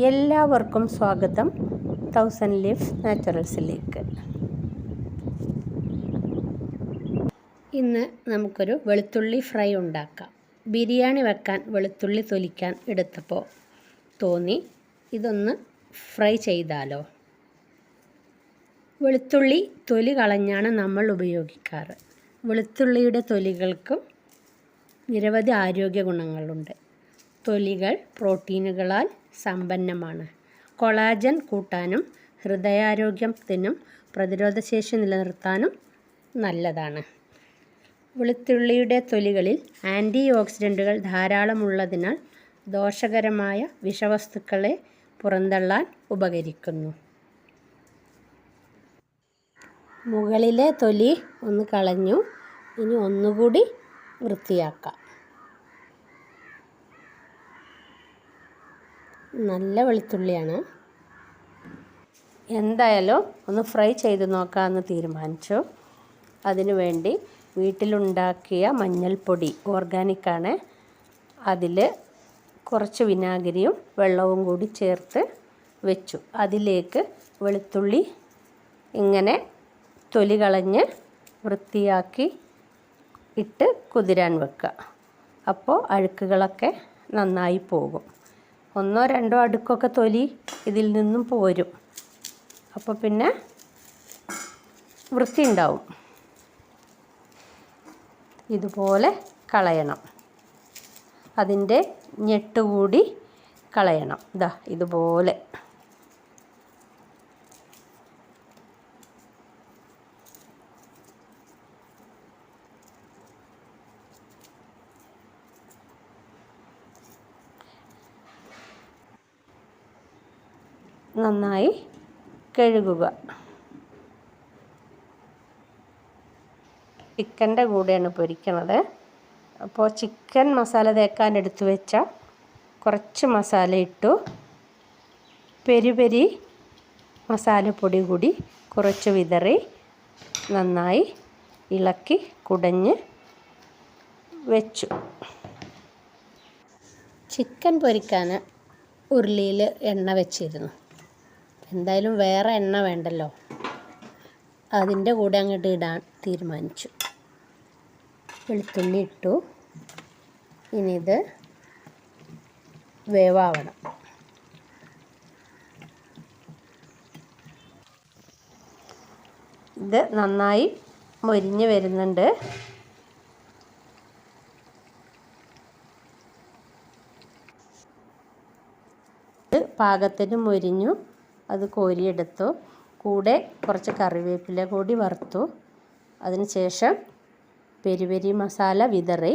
എല്ലാവർക്കും സ്വാഗതം. Thousand leaves നാച്ചുറൽസിലേക്ക് ഇന്ന് നമുക്കൊരു വെളുത്തുള്ളി ഫ്രൈ ഉണ്ടാക്കാം. ബിരിയാണി വെക്കാൻ വെളുത്തുള്ളി തൊലിക്കാൻ എടുത്തപ്പോൾ തോന്നി ഇതൊന്ന് ഫ്രൈ ചെയ്താലോ. വെളുത്തുള്ളി തൊലി കളഞ്ഞാണ് നമ്മൾ ഉപയോഗിക്കാറ്. വെളുത്തുള്ളിയുടെ തൊലികൾക്കും നിരവധി ആരോഗ്യ ഗുണങ്ങളുണ്ട്. തൊലികൾ പ്രോട്ടീനുകളാൽ സമ്പന്നമാണ്. കൊളാജൻ കൂട്ടാനും ഹൃദയാരോഗ്യത്തിനും പ്രതിരോധശേഷി നിലനിർത്താനും നല്ലതാണ്. വെളുത്തുള്ളിയുടെ തൊലികളിൽ ആന്റി ഓക്സിഡന്റുകൾ ധാരാളമുള്ളതിനാൽ ദോഷകരമായ വിഷവസ്തുക്കളെ പുറന്തള്ളാൻ ഉപകരിക്കുന്നു. മുകളിലെ തൊലി ഒന്ന് കളഞ്ഞു. ഇനി ഒന്നുകൂടി വൃത്തിയാക്കാം. നല്ല വെളുത്തുള്ളിയാണ്. എന്തായാലും ഒന്ന് ഫ്രൈ ചെയ്ത് നോക്കാമെന്ന് തീരുമാനിച്ചു. അതിനു വേണ്ടി വീട്ടിലുണ്ടാക്കിയ മഞ്ഞൾപ്പൊടി ഓർഗാനിക്കാണ് അതിൽ കുറച്ച് വിനാഗിരിയും വെള്ളവും കൂടി ചേർത്ത് വെച്ചു. അതിലേക്ക് വെളുത്തുള്ളി ഇങ്ങനെ തൊലി കളഞ്ഞ് വൃത്തിയാക്കി ഇട്ട് കുതിരാൻ വെക്കുക. അപ്പോൾ അഴുക്കുകളൊക്കെ നന്നായി പോകും. ഒന്നോ രണ്ടോ അടുക്കൊക്കെ തൊലി ഇതിൽ നിന്നും പോരും. അപ്പോൾ പിന്നെ വൃത്തി ഉണ്ടാവും. ഇതുപോലെ കളയണം. അതിന്റെ ഞെട്ട് കൂടി കളയണം. ഇതാ ഇതുപോലെ. നന്നായി കഴുകുക. ചിക്കന്റെ കൂടെയാണ് പൊരിക്കണത്. അപ്പോൾ ചിക്കൻ മസാല തേക്കാൻ എടുത്തു വെച്ച കുറച്ച് മസാല ഇട്ടു. പെരി പെരി മസാലപ്പൊടി കൂടി കുറച്ച് വിതറി നന്നായി ഇളക്കി കുടഞ്ഞ് വെച്ചു. ചിക്കൻ പൊരിക്കാൻ ഉരുളിയിൽ എണ്ണ വെച്ചിരുന്നു. എന്തായാലും വേറെ എണ്ണ വേണ്ടല്ലോ. അതിന്റെ കൂടെ അങ്ങോട്ട് ഇടാൻ തീരുമാനിച്ചു. വെളുത്തുള്ളി ഇട്ടു. ഇനി ഇത് വേവാവണം. ഇത് നന്നായി മൊരിഞ്ഞ് വരുന്നുണ്ട്. പാകത്തിന് മൊരിഞ്ഞു. അത് കോരിയെടുത്തു. കൂടെ കുറച്ച് കറിവേപ്പില കൂടി വറുത്തു. അതിനുശേഷം ശേഷം പെരി പെരി മസാല വിതറി.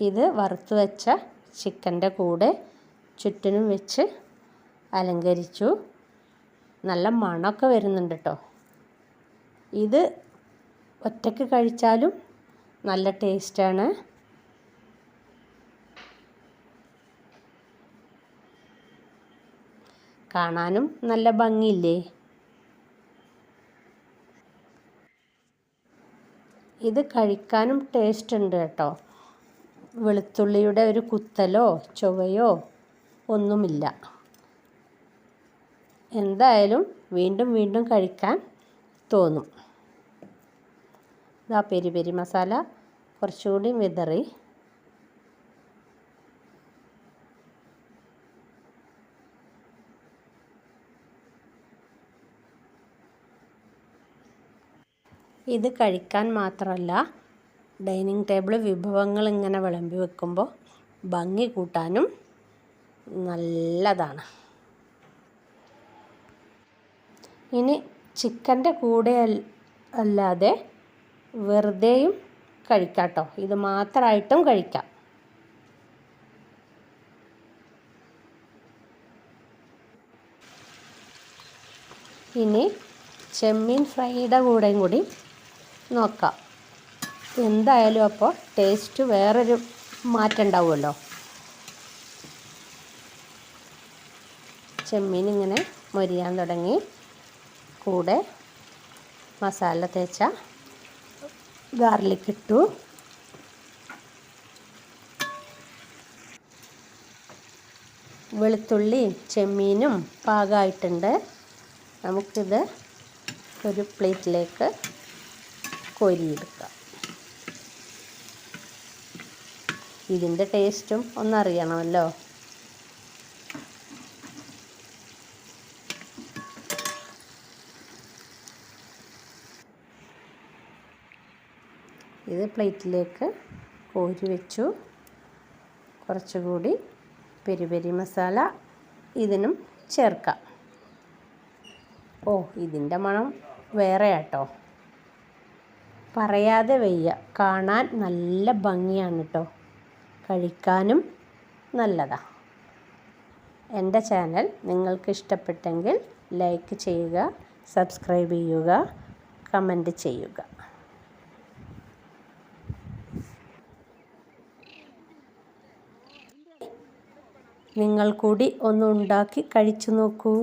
ഇത് വറുത്ത് വെച്ച ചിക്കന്റെ കൂടെ ചുറ്റിനും വെച്ച് അലങ്കരിച്ചു. നല്ല മണമൊക്കെ വരുന്നുണ്ട് കേട്ടോ ഇത് ഒറ്റയ്ക്ക് കഴിച്ചാലും നല്ല ടേസ്റ്റാണ്. കാണാനും നല്ല ഭംഗിയില്ലേ? ഇത് കഴിക്കാനും ടേസ്റ്റ് ഉണ്ട് കേട്ടോ. വെളുത്തുള്ളിയുടെ ഒരു കുത്തലോ ചുവയോ ഒന്നുമില്ല. എന്തായാലും വീണ്ടും വീണ്ടും കഴിക്കാൻ തോന്നും. ഇതാ പെരി പെരി മസാല കുറച്ചുകൂടി വിതറി. ഇത് കഴിക്കാൻ മാത്രമല്ല ഡൈനിങ് ടേബിൾ വിഭവങ്ങൾ ഇങ്ങനെ വിളമ്പി വെക്കുമ്പോൾ ഭംഗി കൂട്ടാനും നല്ലതാണ്. ഇനി ചിക്കന്റെ കൂടെ അല്ലാതെ വെറുതെയും കഴിക്കാം കേട്ടോ ഇത് മാത്രമായിട്ടും കഴിക്കാം. ഇനി ചെമ്മീൻ ഫ്രൈയുടെ കൂടെയും കൂടി നോക്കാം. എന്തായാലും അപ്പോൾ ടേസ്റ്റ് വേറൊരു മാറ്റം ഉണ്ടാവുമല്ലോ. ചെമ്മീൻ ഇങ്ങനെ മൊരിയാൻ തുടങ്ങി. കൂടെ മസാല തേച്ച ഗാർലിക് ഇട്ടു. വെളുത്തുള്ളിയും ചെമ്മീനും പാകമായിട്ടുണ്ട് നമുക്കിത് ഒരു പ്ലേറ്റിലേക്ക് കോരിയെടുക്കാം. ഇതിന്റെ ടേസ്റ്റും ഒന്നറിയണമല്ലോ. ഇത് പ്ലേറ്റിലേക്ക് കോരി വെച്ചു. കുറച്ചുകൂടി പെരി മസാല ഇതിനും ചേർക്കാം. ഓ ഇതിന്റെ മണം വേറെ ആട്ടോ പറയാതെ വയ്യ. കാണാൻ നല്ല ഭംഗിയാണ് കേട്ടോ കഴിക്കാനും നല്ലതാണ് എന്റെ ചാനൽ നിങ്ങൾക്ക് ഇഷ്ടപ്പെട്ടെങ്കിൽ ലൈക്ക് ചെയ്യുക സബ്സ്ക്രൈബ് ചെയ്യുക കമന്റ് ചെയ്യുക. നിങ്ങൾ കൂടി ഒന്ന് ഉണ്ടാക്കി കഴിച്ചു നോക്കൂ.